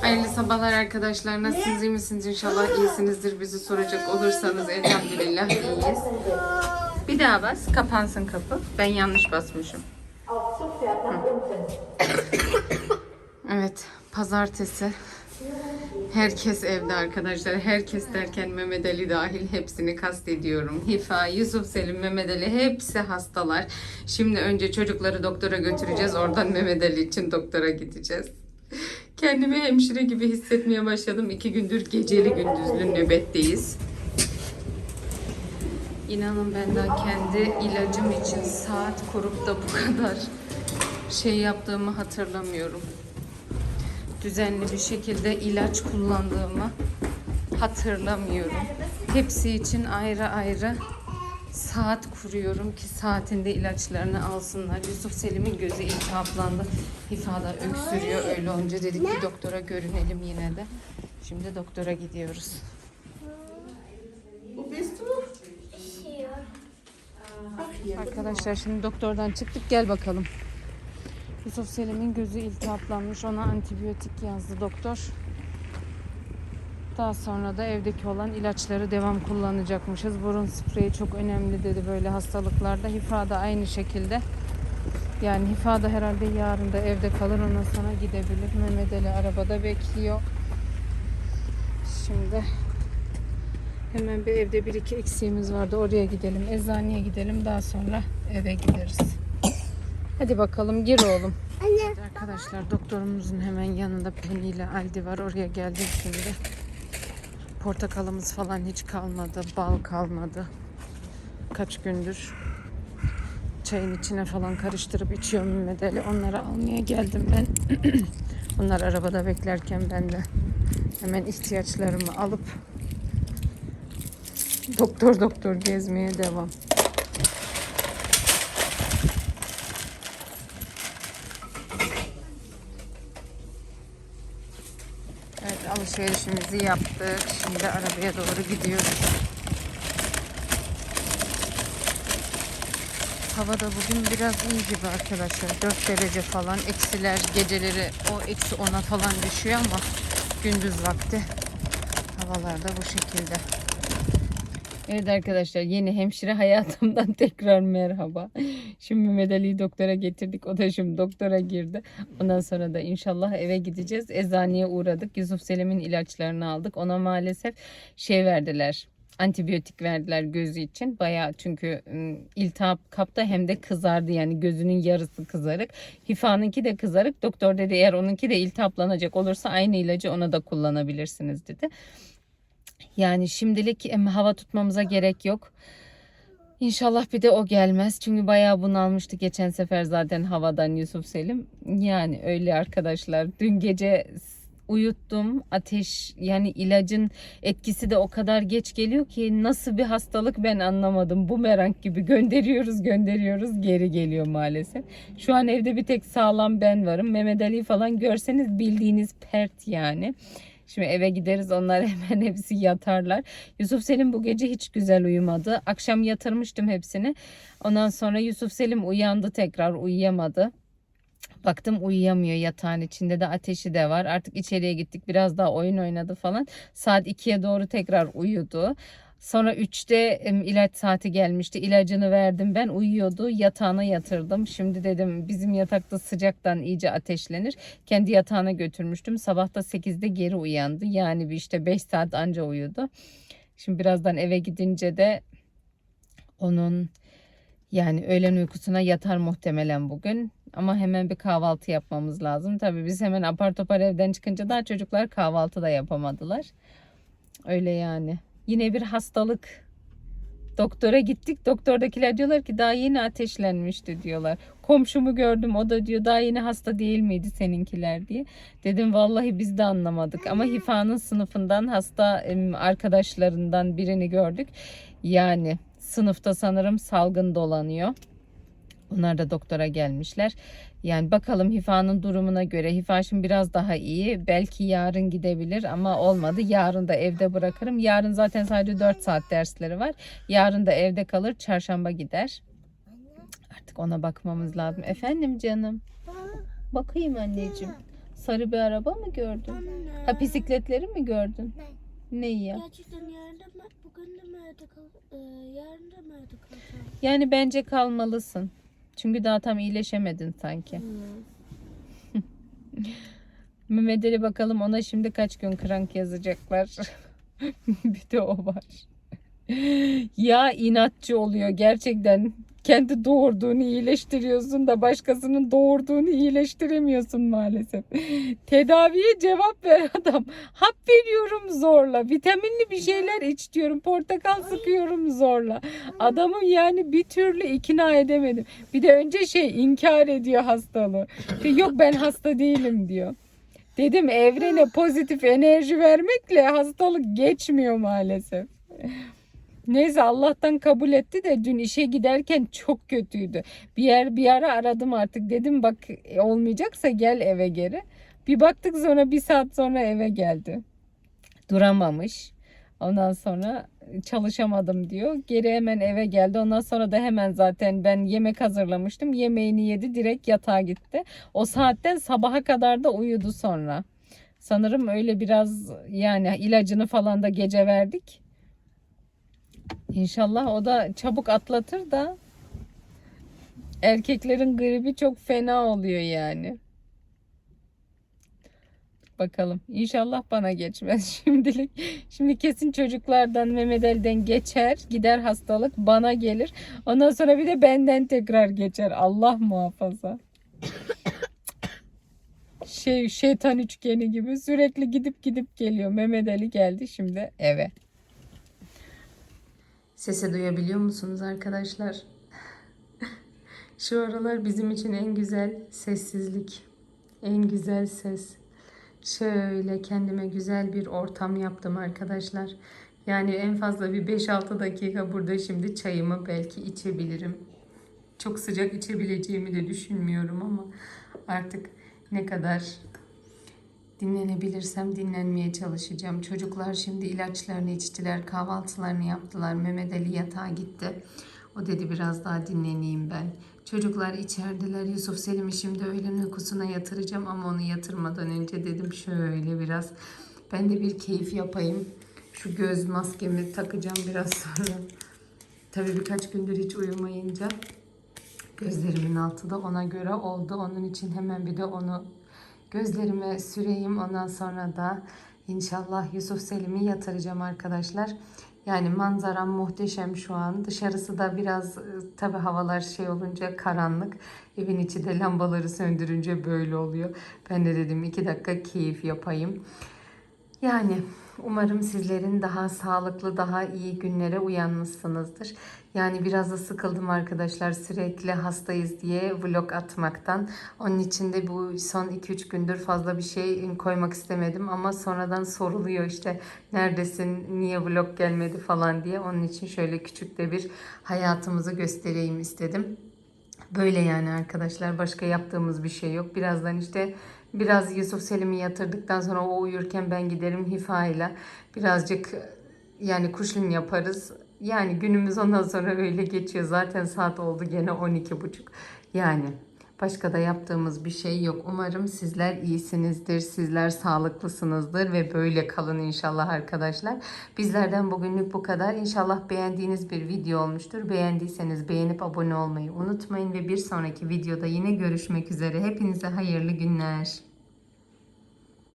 Hayırlı sabahlar arkadaşlar. Nasılsınız? iyi misiniz? İnşallah iyisinizdir. Bizi soracak olursanız elhamdülillah iyiyiz. Bir daha bas. Kapansın kapı. Ben yanlış basmışım. Evet. Pazartesi. Herkes evde arkadaşlar. Herkes derken Mehmet Ali dahil hepsini kastediyorum. Hifa, Yusuf Selim, Mehmet Ali hepsi hastalar. Şimdi önce çocukları doktora götüreceğiz. Oradan Mehmet Ali için doktora gideceğiz. Kendimi hemşire gibi hissetmeye başladım. İki gündür geceli gündüzlü nöbetteyiz. İnanın ben daha kendi ilacım için saat kurup da bu kadar şey yaptığımı hatırlamıyorum. Düzenli bir şekilde ilaç kullandığımı hatırlamıyorum. Hepsi için ayrı ayrı saat kuruyorum ki saatinde ilaçlarını alsınlar. Yusuf Selim'in gözü iltihaplandı. Hifada öksürüyor. Öyle olunca dedik bir doktora görünelim yine de. Şimdi doktora gidiyoruz. Arkadaşlar şimdi doktordan çıktık gel bakalım. Yusuf Selim'in gözü iltihaplanmış. Ona antibiyotik yazdı doktor. Daha sonra da evdeki olan ilaçları devam kullanacakmışız. Burun spreyi çok önemli dedi böyle hastalıklarda. Hifa da aynı şekilde. Yani Hifa da herhalde yarın da evde kalır ondan sonra gidebilir. Mehmet Ali arabada bekliyor. Şimdi Hemen bir evde bir iki eksiğimiz vardı. Oraya gidelim. Eczaneye gidelim. Daha sonra eve gideriz. Hadi bakalım gir oğlum. Anne. Arkadaşlar doktorumuzun hemen yanında Penny ile Aldi var. Oraya geldim şimdi. Portakalımız falan hiç kalmadı. Bal kalmadı. Kaç gündür çayın içine falan karıştırıp içiyorum Mehmet Ali. Onları almaya geldim ben. Onlar arabada beklerken ben de hemen ihtiyaçlarımı alıp Doktor doktor gezmeye devam. Evet alışverişimizi yaptık. Şimdi arabaya doğru gidiyoruz. Hava da bugün biraz iyi gibi arkadaşlar. 4 derece falan. Eksiler geceleri o eksi 10'a falan düşüyor ama gündüz vakti havalarda bu şekilde. Evet arkadaşlar yeni hemşire hayatımdan tekrar merhaba. Şimdi Mehmet Ali'yi doktora getirdik. O da şimdi doktora girdi. Ondan sonra da inşallah eve gideceğiz. Eczaneye uğradık. Yusuf Selim'in ilaçlarını aldık. Ona maalesef şey verdiler. Antibiyotik verdiler gözü için. Bayağı çünkü iltihap kapta hem de kızardı yani gözünün yarısı kızarık. Hifa'nınki de kızarık. Doktor dedi eğer onunki de iltihaplanacak olursa aynı ilacı ona da kullanabilirsiniz dedi. Yani şimdilik hava tutmamıza gerek yok. İnşallah bir de o gelmez. Çünkü bayağı bunalmıştı geçen sefer zaten havadan Yusuf Selim. Yani öyle arkadaşlar. Dün gece uyuttum. Ateş yani ilacın etkisi de o kadar geç geliyor ki nasıl bir hastalık ben anlamadım. Bumerang gibi gönderiyoruz gönderiyoruz geri geliyor maalesef. Şu an evde bir tek sağlam ben varım. Mehmet Ali falan görseniz bildiğiniz pert yani. Şimdi eve gideriz onlar hemen hepsi yatarlar. Yusuf Selim bu gece hiç güzel uyumadı. Akşam yatırmıştım hepsini. Ondan sonra Yusuf Selim uyandı tekrar uyuyamadı. Baktım uyuyamıyor yatağın içinde de ateşi de var. Artık içeriye gittik biraz daha oyun oynadı falan. Saat 2'ye doğru tekrar uyudu. Sonra 3'te em, ilaç saati gelmişti. İlacını verdim ben uyuyordu. Yatağına yatırdım. Şimdi dedim bizim yatakta sıcaktan iyice ateşlenir. Kendi yatağına götürmüştüm. Sabahta 8'de geri uyandı. Yani bir işte 5 saat anca uyudu. Şimdi birazdan eve gidince de onun yani öğlen uykusuna yatar muhtemelen bugün. Ama hemen bir kahvaltı yapmamız lazım. Tabii biz hemen apar topar evden çıkınca daha çocuklar kahvaltı da yapamadılar. Öyle yani. Yine bir hastalık. Doktora gittik. Doktordakiler diyorlar ki daha yeni ateşlenmişti diyorlar. Komşumu gördüm o da diyor daha yeni hasta değil miydi seninkiler diye. Dedim vallahi biz de anlamadık ama Hifa'nın sınıfından hasta arkadaşlarından birini gördük. Yani sınıfta sanırım salgın dolanıyor. Onlar da doktora gelmişler. Yani bakalım Hifa'nın durumuna göre. Hifa şimdi biraz daha iyi. Belki yarın gidebilir ama olmadı. Yarın da evde bırakırım. Yarın zaten sadece 4 saat dersleri var. Yarın da evde kalır. Çarşamba gider. Artık ona bakmamız lazım. Efendim canım. Bakayım anneciğim. sarı bir araba mı gördün? Ha bisikletleri mi gördün? Ne? Neyi ya? Gerçekten yarın da mı, bugün de mi evde kal, e, yarın da mı evde kalacağım? Yani bence kalmalısın. Çünkü daha tam iyileşemedin sanki. Mehmet Ali bakalım ona şimdi kaç gün krank yazacaklar. bir de o var. ya inatçı oluyor gerçekten. Kendi doğurduğunu iyileştiriyorsun da başkasının doğurduğunu iyileştiremiyorsun maalesef. Tedaviye cevap ver adam. Hap veriyorum zorla. Vitaminli bir şeyler iç diyorum. Portakal sıkıyorum zorla. Adamı yani bir türlü ikna edemedim. Bir de önce şey inkar ediyor hastalığı. Yok ben hasta değilim diyor. Dedim evrene pozitif enerji vermekle hastalık geçmiyor maalesef. Neyse Allah'tan kabul etti de dün işe giderken çok kötüydü. Bir yer bir ara aradım artık dedim bak e, olmayacaksa gel eve geri. Bir baktık sonra bir saat sonra eve geldi. Duramamış. Ondan sonra çalışamadım diyor. Geri hemen eve geldi. Ondan sonra da hemen zaten ben yemek hazırlamıştım. Yemeğini yedi direkt yatağa gitti. O saatten sabaha kadar da uyudu sonra. Sanırım öyle biraz yani ilacını falan da gece verdik. İnşallah o da çabuk atlatır da erkeklerin gribi çok fena oluyor yani. Bakalım. İnşallah bana geçmez şimdilik. Şimdi kesin çocuklardan Mehmet Ali'den geçer. Gider hastalık bana gelir. Ondan sonra bir de benden tekrar geçer. Allah muhafaza. Şey şeytan üçgeni gibi sürekli gidip gidip geliyor. Mehmet Ali geldi şimdi eve. Sesi duyabiliyor musunuz arkadaşlar? Şu aralar bizim için en güzel sessizlik. En güzel ses. Şöyle kendime güzel bir ortam yaptım arkadaşlar. Yani en fazla bir 5-6 dakika burada şimdi çayımı belki içebilirim. Çok sıcak içebileceğimi de düşünmüyorum ama artık ne kadar dinlenebilirsem dinlenmeye çalışacağım. Çocuklar şimdi ilaçlarını içtiler, kahvaltılarını yaptılar. Mehmet Ali yatağa gitti. O dedi biraz daha dinleneyim ben. Çocuklar içerideler. Yusuf Selim'i şimdi öğlen uykusuna yatıracağım ama onu yatırmadan önce dedim şöyle biraz ben de bir keyif yapayım. Şu göz maskemi takacağım biraz sonra. Tabii birkaç gündür hiç uyumayınca gözlerimin altı da ona göre oldu. Onun için hemen bir de onu gözlerime süreyim. Ondan sonra da inşallah Yusuf Selim'i yatıracağım arkadaşlar. Yani manzaram muhteşem şu an. Dışarısı da biraz tabi havalar şey olunca karanlık. Evin içi de lambaları söndürünce böyle oluyor. Ben de dedim iki dakika keyif yapayım. Yani umarım sizlerin daha sağlıklı, daha iyi günlere uyanmışsınızdır. Yani biraz da sıkıldım arkadaşlar sürekli hastayız diye vlog atmaktan. Onun için de bu son 2-3 gündür fazla bir şey koymak istemedim ama sonradan soruluyor işte neredesin, niye vlog gelmedi falan diye. Onun için şöyle küçük de bir hayatımızı göstereyim istedim. Böyle yani arkadaşlar başka yaptığımız bir şey yok. Birazdan işte biraz Yusuf Selim'i yatırdıktan sonra o uyurken ben giderim Hifa ile birazcık yani kuşlun yaparız. Yani günümüz ondan sonra öyle geçiyor. Zaten saat oldu gene 12.30. Yani başka da yaptığımız bir şey yok. Umarım sizler iyisinizdir, sizler sağlıklısınızdır ve böyle kalın inşallah arkadaşlar. Bizlerden bugünlük bu kadar. İnşallah beğendiğiniz bir video olmuştur. Beğendiyseniz beğenip abone olmayı unutmayın ve bir sonraki videoda yine görüşmek üzere. Hepinize hayırlı günler.